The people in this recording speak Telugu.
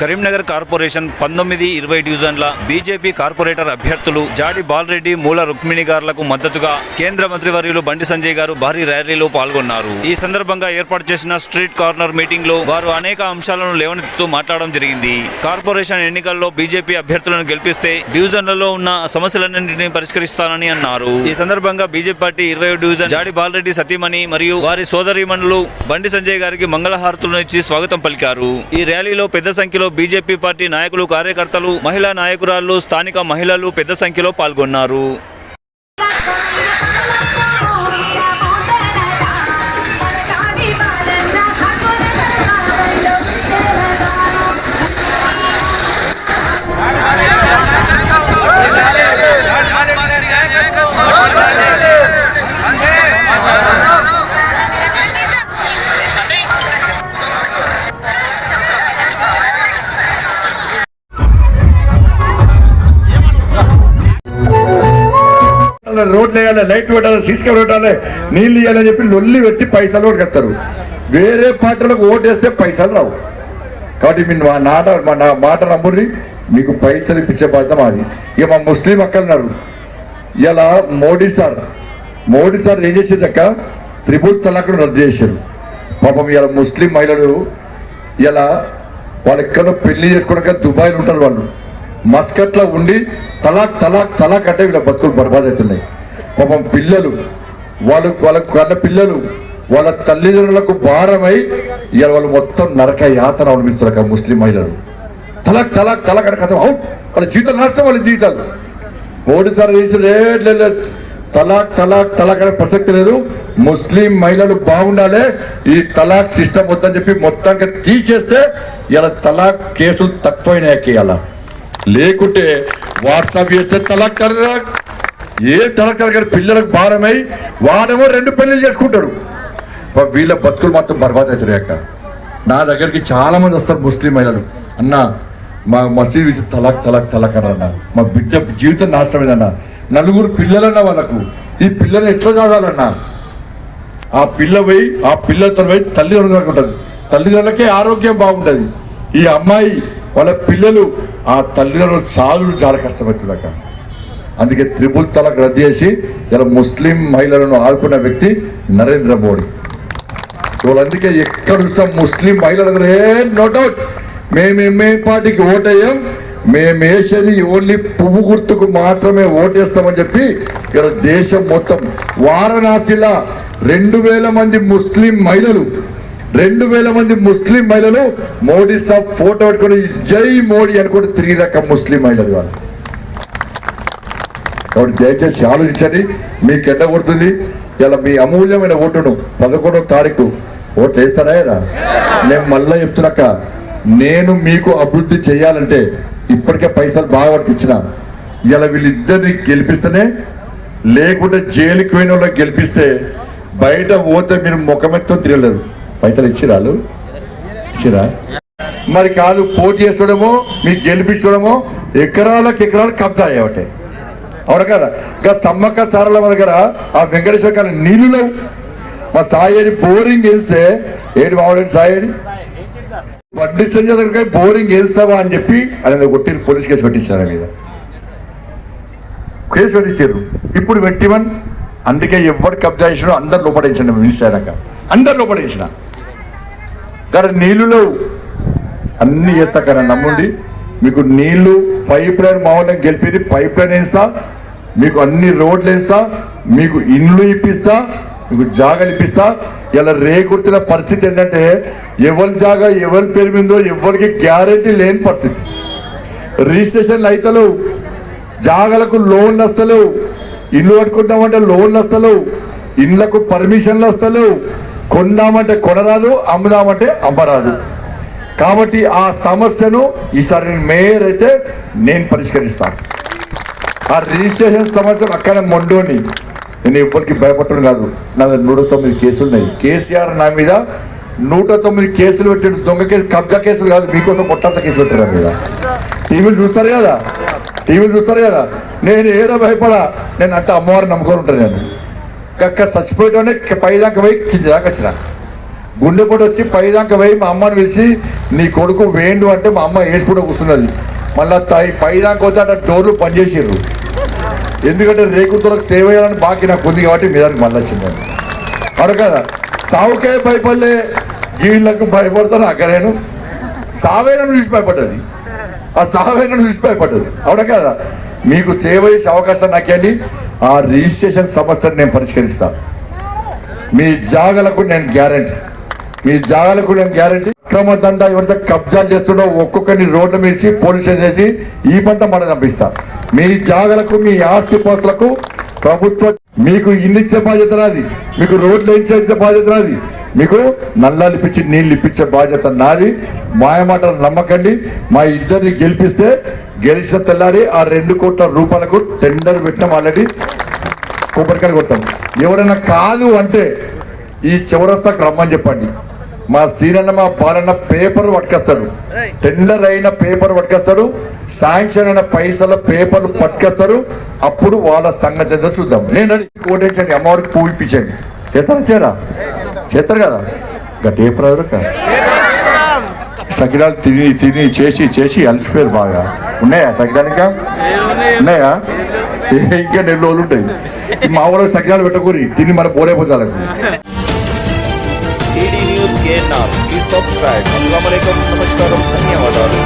Karimnagar corporation పంతొమ్మిది ఇరవై డివిజన్ల బీజేపీ కార్పొరేటర్ అభ్యర్థులు జాడి బాలరెడ్డి మూల రుక్మిణి గారులకు మద్దతుగా కేంద్ర మంత్రివర్యులు బండి సంజయ్ గారు భారీ ర్యాలీలో పాల్గొన్నారు. ఈ సందర్భంగా ఏర్పాటు చేసిన స్ట్రీట్ కార్నర్ మీటింగ్లో వారు అనేక అంశాలను లేవనెత్తుతూ మాట్లాడడం జరిగింది. కార్పొరేషన్ ఎన్నికల్లో బీజేపీ అభ్యర్థులను గెలిపిస్తే డివిజన్లలో ఉన్న సమస్యలన్నింటినీ పరిష్కరిస్తానని అన్నారు. ఈ సందర్భంగా బీజేపీ పార్టీ ఇరవై డివిజన్ జాడి బాలరెడ్డి సతీమణి మరియు వారి సోదరీమణులు బండి సంజయ్ గారికి మంగళహారతులను ఇచ్చి స్వాగతం పలికారు. ఈ ర్యాలీలో పెద్ద సంఖ్యలో బీజేపీ పార్టీ నాయకులు కార్యకర్తలు మహిళా నాయకురాళ్ళు స్థానిక మహిళలు పెద్ద సంఖ్యలో పాల్గొన్నారు. రోడ్లు వేయాలి లైట్ పెట్టాలి సీసీ కెమెరా పెట్టాలి నీళ్ళు ఇవ్వాలని చెప్పి లొల్లి పెట్టి పైసలు కూడా వేరే పార్టీలకు ఓటేస్తే పైసలు రావు. కాబట్టి మీరు మా నాట మా నా మాట నమ్ముర్రి మీకు పైసలు ఇప్పించే బాధ్యత మాది. ఇక మా ముస్లిం అక్కలున్నారు. ఇలా మోడీ సార్ మోడీ సార్ ఏం చేసేదక్క త్రిపుల్ తలాక్ను రద్దు చేశారు. పాపం ఇలా ముస్లిం మహిళలు ఇలా వాళ్ళు ఎక్కడో పెళ్ళి చేసుకోవడానికి దుబాయ్లో ఉంటారు వాళ్ళు. మస్కట్లో ఉండి తలాక్ తలాక్ తలాక్ అంటే వీళ్ళ బతుకులు బర్బాద్ అవుతున్నాయి పాపం పిల్లలు వాళ్ళు వాళ్ళకు కన్న పిల్లలు వాళ్ళ తల్లిదండ్రులకు భారమై ఇవాళ వాళ్ళు మొత్తం నరక యాతన అనిపిస్తున్నారు ఆ ముస్లిం మహిళలు. తలాక్ తలాక్ తలాక్ అంటే కథ. అవుట్. వాళ్ళ జీవితాలు నష్టం వాళ్ళ జీవితాలు. మోడీసారి చేసి లేదు తలాక్ తలాక్ తలాక్ అనే ప్రసక్తి లేదు. ముస్లిం మహిళలు బాగుండాలి. ఈ తలాక్ సిస్టమ్ వద్దని చెప్పి మొత్తంగా తీసేస్తే ఇలా తలాక్ కేసులు తక్కువైనాయి ఇలా లేకుంటే వాట్సాప్ చేస్తే తలాక్ తలాక్ ఏ తలాక్ పిల్లలకు భారమై వాడేమో రెండు పెళ్ళిళ్ళు చేసుకుంటాడు. వీళ్ళ బతుకులు మొత్తం బర్బాద్ అవుతున్నాయి అక్క. నా దగ్గరికి చాలా మంది వస్తారు ముస్లిం మహిళలు. అన్న మా మసీదు తలక్ తలాక్ తలాక్ తలాక్ అని మా బిడ్డ జీవితం నాశనమైందన్న నలుగురు పిల్లలన్న వాళ్ళకు. ఈ పిల్లలు ఎట్లా చదవాలన్నా? ఆ పిల్ల పోయి ఆ పిల్లతో పోయి తల్లిదండ్రులకు ఉంటుంది తల్లిదండ్రులకే ఆరోగ్యం బాగుంటుంది. ఈ అమ్మాయి వాళ్ళ పిల్లలు ఆ తల్లిదండ్రులు సాధులు చాలా కష్టమవుతుంది అక్క అందుకే త్రిపుల్ తలాక్ రద్దు చేసి ఇలా ముస్లిం మహిళలను ఆదుకున్న వ్యక్తి నరేంద్ర మోడీ. సో అందుకే ఎక్కడ చూస్తాం ముస్లిం మహిళలు ఏ నో డౌట్. మేమేమే పార్టీకి ఓటేయం మేము వేసేది ఓన్లీ పువ్వు గుర్తుకు మాత్రమే ఓటేస్తామని చెప్పి ఇక్కడ దేశం మొత్తం వారణాసిలో రెండు వేల మంది ముస్లిం మహిళలు రెండు వేల మంది ముస్లిం మహిళలు మోడీ సాబ్ ఫోటో పెట్టుకుని జై మోడీ అనుకుంటే త్రీ రకం ముస్లిం మహిళలు వాళ్ళు. కాబట్టి దయచేసి ఆలోచించండి. మీకు ఎండ కొడుతుంది. ఇలా మీ అమూల్యమైన ఓటును పదకొండవ తారీఖు ఓట్లు వేస్తారా నేను మళ్ళీ చెప్తున్నాక నేను మీకు అభివృద్ధి చేయాలంటే ఇప్పటికే పైసలు బాగా పట్టుకొచ్చిన ఇలా వీళ్ళిద్దరిని గెలిపిస్తేనే లేకుంటే జైలుకి పోయిన వాళ్ళకి గెలిపిస్తే బయట పోతే మీరు ముఖమెత్తం తిరగలేరు. పైసలు ఇచ్చిరాలు ఇచ్చిరా? మరి కాదు పోటీ చేస్తడమో మీకు గెలిపించడమో ఎకరాలకు ఎకరాలు కబ్జా అయ్యేవటే. అవును కదా? ఇంకా సమ్మక్క సారల దగ్గర ఆ వెంకటేశ్వర కాలం నీళ్ళు లేవు. మా సాయేడి బోరింగ్ వేస్తే ఏంటి బాగుండేది సాయేడి బండి సంజయ్ దగ్గర బోరింగ్ వేస్తావా అని చెప్పి ఆయన కొట్టి పోలీస్ కేసు పెట్టించారు మీద. కేసు పెట్టించారు. ఇప్పుడు పెట్టివన్ అందుకే ఎవరు కబ్జా చేసినా అందరు లోపడించండి మినిస్టర్ అయినాక అందరు లోపడించినా కానీ నీళ్ళు లేవు. అన్ని చేస్తా కానీ నమ్మండి. మీకు నీళ్ళు పైప్ లైన్ మామూలుగా గెలిపి పైప్ లైన్ వేస్తా. మీకు అన్ని రోడ్లు వేస్తా. మీకు ఇండ్లు ఇప్పిస్తా. మీకు జాగాలు ఇప్పిస్తా. ఇలా రేగుర్తున్న పరిస్థితి ఏంటంటే ఎవరి జాగా ఎవరి పేరు మీదో ఎవరికి గ్యారెంటీ లేని పరిస్థితి. రిజిస్ట్రేషన్లు అయితలేవు జాగాలకు లోన్లు వస్తలేవు. ఇల్లు కట్టుకుందామంటే లోన్లు వస్తలేవు. ఇండ్లకు పర్మిషన్లు వస్తలేవు. కొందామంటే కొనరాదు అమ్ముదామంటే అమ్మరాదు. కాబట్టి ఆ సమస్యను ఈసారి నేను మేయర్ అయితే నేను పరిష్కరిస్తాను. ఆ రిజిస్ట్రేషన్ సమస్యను అక్కడ మొండోని. నేను ఎవ్వరికి భయపడటం కాదు. నా దగ్గర నూట తొమ్మిది కేసులు ఉన్నాయి కేసీఆర్ నా మీద నూట తొమ్మిది కేసులు పెట్టాడు. దొంగ కేసు కబ్జా కేసులు కాదు. మీకోసం కొట్టాంత కేసు పెట్టారు నా మీద. టీవీలు చూస్తారు కదా? టీవీలు చూస్తారు కదా? నేను ఏదో భయపడా? నేను అంత అమ్మవారిని నమ్ముకొని ఉంటాను నేను. కక్క చచ్చిపోయేటోనే పైదాకా పోయి కింద దాకా వచ్చిన. గుండెపోటు వచ్చి పైదాకా పోయి మా అమ్మని పిలిచి నీ కొడుకు వేండు అంటే మా అమ్మ వేసుకుంటూ కూర్చున్నది. మళ్ళీ తై పైదాకా పోతే అట్లా డోర్లు పనిచేసారు ఎందుకంటే రేకుతులకు సేవ చేయాలని బాకీ నాకు ఉంది కాబట్టి మీ దానికి మళ్ళీ వచ్చింది అడు కదా? సావుకే భయపడలే వీళ్ళకు భయపడతాను అక్కడ నేను సావేనం చూసి భయపడ్డది. ఆ సావేనా చూసి భయపడ్డది అవునా కదా? మీకు సేవ చేసే అవకాశం నాకేంటి ఆ రిజిస్ట్రేషన్ సమస్యను నేను పరిష్కరిస్తాను మీ జాగలకు నేను గ్యారంటీ. మీ జాగలకు నేను గ్యారంటీ. అక్రమ దందా ఎవరైతే కబ్జాలు చేస్తుండో ఒక్కొక్కరిని రోడ్ల మీద పోలీస్ స్టేషన్ చేసి ఈ పంట మన చంపిస్తా. మీ జాగలకు మీ ఆస్తి పోస్టులకు ప్రభుత్వం మీకు ఇల్లు ఇచ్చే బాధ్యత నాది మీకు రోడ్లు ఇచ్చే బాధ్యత నాది మీకు నల్లాలు ఇప్పించి నీళ్ళు ఇప్పించే బాధ్యత నాది. మాయమాటలు నమ్మకండి. మా ఇద్దరిని గెలిపిస్తే గెలిచిన తెల్లారి ఆ రెండు కోట్ల రూపాయలకు టెండర్ పెట్టినాం ఆల్రెడీ. కొబ్బరికాయలు కొడతాం. ఎవరైనా కాదు అంటే ఈ చివరస్తాకు రమ్మని చెప్పండి. మా సీనన్న మా పాలన్న పేపర్ పట్టుకొస్తాడు. టెండర్ అయిన పేపర్ పట్టుకొస్తాడు. శాంక్షన్ అయిన పైసల పేపర్ పట్టుకొస్తాడు. అప్పుడు వాళ్ళ సంగతి ఏందో చూద్దాం. నేను అది అమ్మవారికి పువ్వు ఇప్పించండి చేస్తారా? చేరా చేస్తారు కదా? గట్టి ఏ ప్రజలు సకిరాలు తిని తిని చేసి చేసి అలసిపోయారు బాగా. ఉన్నాయా సకిరాలు ఇంకా? ఉన్నాయా? ఇంకా నెల రోజులు ఉంటాయి. మా ఊళ్ళో సకిరాలు పెట్టకూరి తిని మన TD news KNR please subscribe అస్సలం నమస్కారం ధన్యవాదాలు